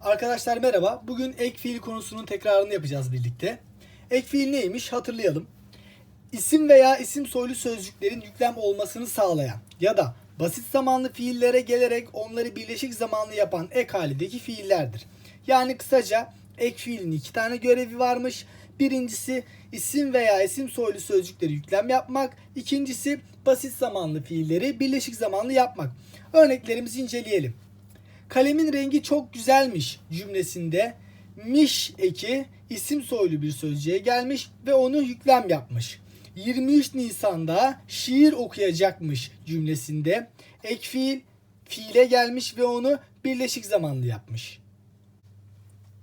Arkadaşlar merhaba. Bugün ek fiil konusunun tekrarını yapacağız birlikte. Ek fiil neymiş hatırlayalım. İsim veya isim soylu sözcüklerin yüklem olmasını sağlayan ya da basit zamanlı fiillere gelerek onları birleşik zamanlı yapan ek halindeki fiillerdir. Yani kısaca ek fiilin iki tane görevi varmış. Birincisi isim veya isim soylu sözcükleri yüklem yapmak. İkincisi basit zamanlı fiilleri birleşik zamanlı yapmak. Örneklerimizi inceleyelim. Kalemin rengi çok güzelmiş cümlesinde miş eki isim soylu bir sözcüğe gelmiş ve onu yüklem yapmış. 23 Nisan'da şiir okuyacakmış cümlesinde ek fiil fiile gelmiş ve onu birleşik zamanlı yapmış.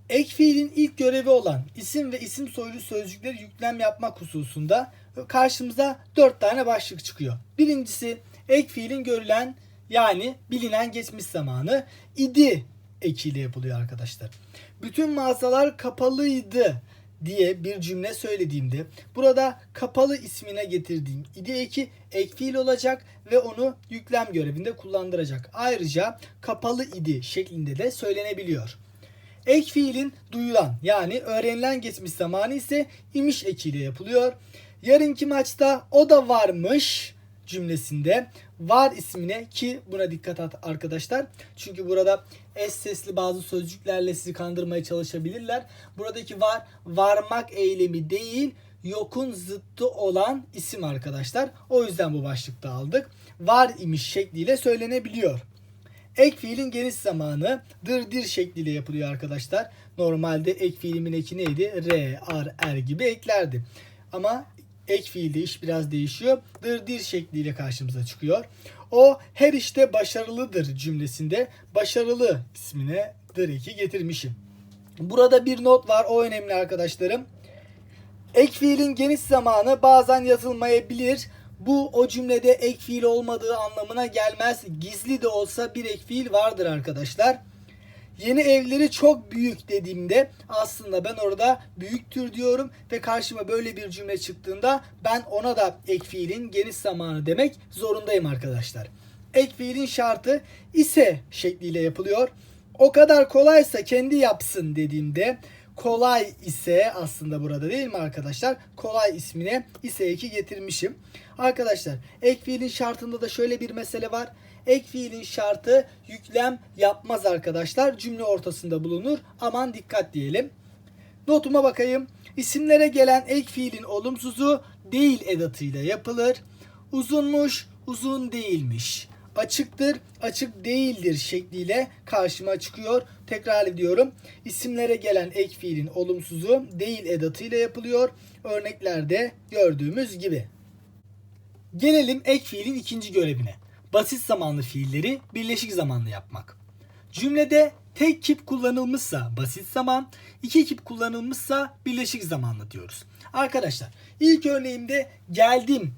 Ek fiilin ilk görevi olan isim ve isim soylu sözcükleri yüklem yapmak hususunda karşımıza 4 tane başlık çıkıyor. Birincisi ek fiilin görülen yani bilinen geçmiş zamanı idi ekiyle yapılıyor arkadaşlar. Bütün mağazalar kapalıydı diye bir cümle söylediğimde burada kapalı ismine getirdiğim idi eki ek fiil olacak ve onu yüklem görevinde kullandıracak. Ayrıca kapalı idi şeklinde de söylenebiliyor. Ek fiilin duyulan yani öğrenilen geçmiş zamanı ise imiş ekiyle yapılıyor. Yarınki maçta o da varmış cümlesinde var ismine ki buna dikkat et arkadaşlar. Çünkü burada es sesli bazı sözcüklerle sizi kandırmaya çalışabilirler. Buradaki var varmak eylemi değil yokun zıttı olan isim arkadaşlar. O yüzden bu başlıkta aldık. Var imiş şekliyle söylenebiliyor. Ek fiilin geniş zamanı dır dir şekliyle yapılıyor arkadaşlar. Normalde ek fiilimin eki neydi? R, ar, er gibi eklerdi. Ama ek fiilde iş biraz değişiyor. Dır dir şekliyle karşımıza çıkıyor. O her işte başarılıdır cümlesinde başarılı ismine dır eki getirmişim. Burada bir not var. O önemli arkadaşlarım. Ek fiilin geniş zamanı bazen yazılmayabilir. Bu o cümlede ek fiil olmadığı anlamına gelmez. Gizli de olsa bir ek fiil vardır arkadaşlar. Yeni evleri çok büyük dediğimde aslında ben orada büyüktür diyorum ve karşıma böyle bir cümle çıktığında ben ona da ek fiilin geniş zamanı demek zorundayım arkadaşlar. Ek fiilin şartı ise şekliyle yapılıyor. O kadar kolaysa kendi yapsın dediğimde kolay ise aslında burada değil mi arkadaşlar? Kolay ismine ise eki getirmişim. Arkadaşlar ek fiilin şartında da şöyle bir mesele var. Ek fiilin şartı yüklem yapmaz arkadaşlar. Cümle ortasında bulunur. Aman dikkat diyelim. Notuma bakayım. İsimlere gelen ek fiilin olumsuzu değil edatıyla yapılır. Uzunmuş, uzun değilmiş. Açıktır, açık değildir şekliyle karşıma çıkıyor. Tekrar ediyorum. İsimlere gelen ek fiilin olumsuzu değil edatıyla yapılıyor. Örneklerde gördüğümüz gibi. Gelelim ek fiilin ikinci görevine. Basit zamanlı fiilleri birleşik zamanlı yapmak. Cümlede tek kip kullanılmışsa basit zaman, iki kip kullanılmışsa birleşik zamanlı diyoruz. Arkadaşlar ilk örneğimde geldim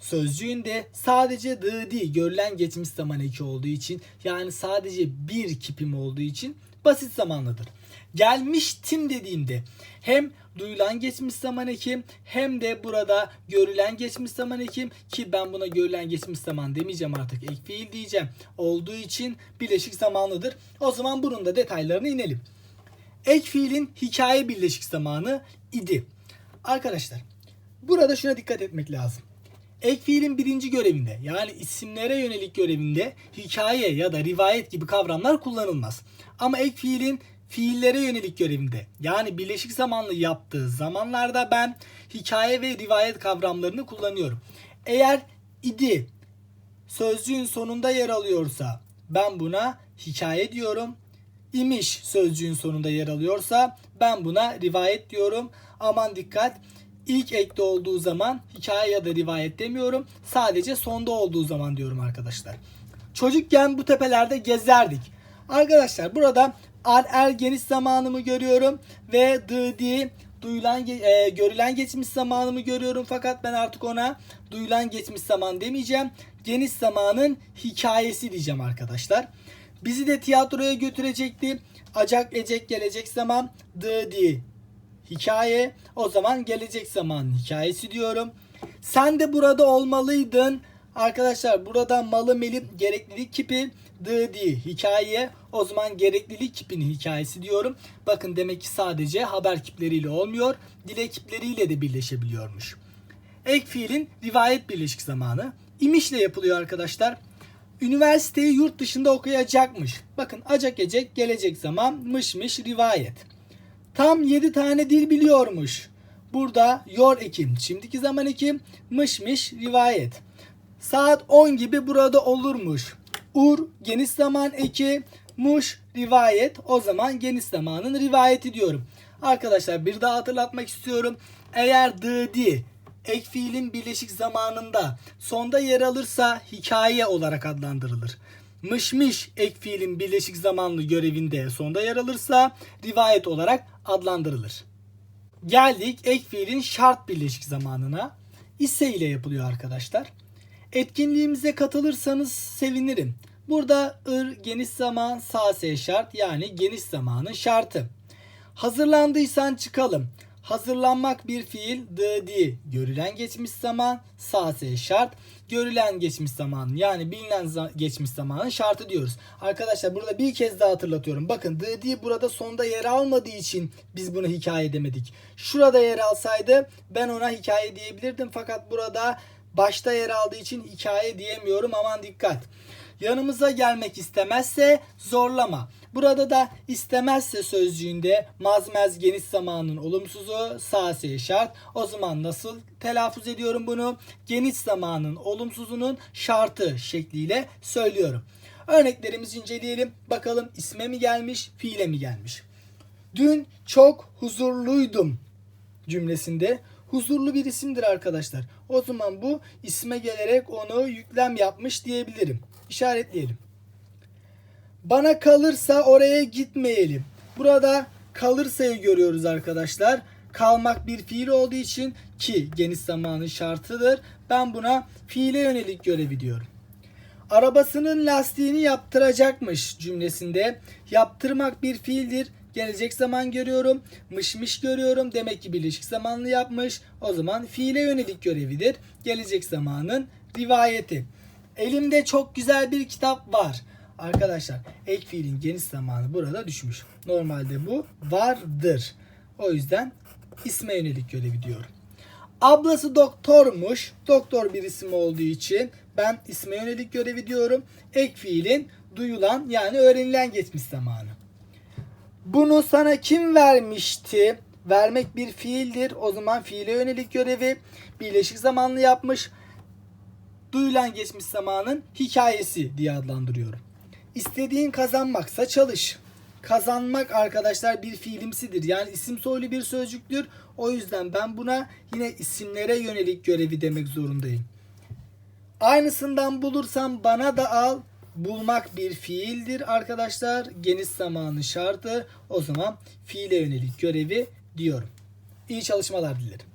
sözcüğünde sadece the değil görülen geçmiş zaman eki olduğu için yani sadece bir kipim olduğu için basit zamanlıdır. Gelmiştim dediğimde hem duyulan geçmiş zaman ekim hem de burada görülen geçmiş zaman ekim ki ben buna görülen geçmiş zaman demeyeceğim artık ek fiil diyeceğim. Olduğu için birleşik zamanlıdır. O zaman bunun da detaylarına inelim. Ek fiilin hikaye birleşik zamanı idi. Arkadaşlar burada şuna dikkat etmek lazım. Ek fiilin birinci görevinde yani isimlere yönelik görevinde hikaye ya da rivayet gibi kavramlar kullanılmaz. Ama ek fiilin fiillere yönelik görevinde yani birleşik zamanlı yaptığı zamanlarda ben hikaye ve rivayet kavramlarını kullanıyorum. Eğer idi sözcüğün sonunda yer alıyorsa ben buna hikaye diyorum. İmiş sözcüğün sonunda yer alıyorsa ben buna rivayet diyorum. Aman dikkat ilk ekte olduğu zaman hikaye ya da rivayet demiyorum. Sadece sonda olduğu zaman diyorum arkadaşlar. Çocukken bu tepelerde gezerdik. Arkadaşlar burada ar er geniş zamanımı görüyorum ve dı duyulan e, görülen geçmiş zamanımı görüyorum fakat ben artık ona duyulan geçmiş zaman demeyeceğim. Geniş zamanın hikayesi diyeceğim arkadaşlar. Bizi de tiyatroya götürecekti. Acak ecek gelecek zaman dı hikaye. O zaman gelecek zaman hikayesi diyorum. Sen de burada olmalıydın. Arkadaşlar burada malı melip gereklilik kipi dı di hikaye. O zaman gereklilik kipinin hikayesi diyorum. Bakın demek ki sadece haber kipleriyle olmuyor. Dile kipleriyle de birleşebiliyormuş. Ek fiilin rivayet birleşik zamanı. İmişle yapılıyor arkadaşlar. Üniversiteyi yurt dışında okuyacakmış. Bakın acak ecek gelecek zaman mışmış rivayet. Tam 7 tane dil biliyormuş. Burada yor ekim, şimdiki zaman ekim, mışmış rivayet. Saat 10 gibi burada olurmuş. Ur geniş zaman eki, muş rivayet. O zaman geniş zamanın rivayeti diyorum. Arkadaşlar bir daha hatırlatmak istiyorum. Eğer dıdi ek fiilin birleşik zamanında sonda yer alırsa hikaye olarak adlandırılır. Mışmış ek fiilin birleşik zamanlı görevinde sonda yer alırsa rivayet olarak adlandırılır. Geldik ek fiilin şart birleşik zamanına. İse ile yapılıyor arkadaşlar. Etkinliğimize katılırsanız sevinirim. Burada ır geniş zaman sase şart yani geniş zamanın şartı. Hazırlandıysan çıkalım. Hazırlanmak bir fiil dı görülen geçmiş zaman sase şart görülen geçmiş zaman yani bilinen za- geçmiş zamanın şartı diyoruz. Arkadaşlar burada bir kez daha hatırlatıyorum. Bakın dı burada sonda yer almadığı için biz bunu hikaye demedik. Şurada yer alsaydı ben ona hikaye diyebilirdim fakat burada başta yer aldığı için hikaye diyemiyorum aman dikkat. Yanımıza gelmek istemezse zorlama. Burada da istemezse sözcüğünde mazmez geniş zamanın olumsuzu sase şart. O zaman nasıl telaffuz ediyorum bunu? Geniş zamanın olumsuzunun şartı şekliyle söylüyorum. Örneklerimizi inceleyelim. Bakalım isme mi gelmiş, fiile mi gelmiş? Dün çok huzurluydum cümlesinde huzurlu bir isimdir arkadaşlar. O zaman bu isme gelerek onu yüklem yapmış diyebilirim. İşaretleyelim. Bana kalırsa oraya gitmeyelim. Burada kalırsayı görüyoruz arkadaşlar. Kalmak bir fiil olduğu için ki geniş zamanın şartıdır. Ben buna fiile yönelik görevi diyorum. Arabasının lastiğini yaptıracakmış cümlesinde yaptırmak bir fiildir. Gelecek zaman görüyorum. Mışmış görüyorum. Demek ki birleşik zamanlı yapmış. O zaman fiile yönelik görevidir. Gelecek zamanın rivayeti. Elimde çok güzel bir kitap var. Arkadaşlar ek fiilin geniş zamanı burada düşmüş. Normalde bu vardır. O yüzden isme yönelik görevi diyorum. Ablası doktormuş. Doktor bir isim olduğu için ben isme yönelik görevi diyorum. Ek fiilin duyulan yani öğrenilen geçmiş zamanı. Bunu sana kim vermişti? Vermek bir fiildir. O zaman fiile yönelik görevi birleşik zamanlı yapmış. Duyulan geçmiş zamanın hikayesi diye adlandırıyorum. İstediğin kazanmaksa çalış. Kazanmak arkadaşlar bir fiilimsidir. Yani isim soylu bir sözcüktür. O yüzden ben buna yine isimlere yönelik görevi demek zorundayım. Aynısından bulursam bana da al. Bulmak bir fiildir arkadaşlar. Geniş zamanı şartı. O zaman fiile yönelik görevi diyorum. İyi çalışmalar dilerim.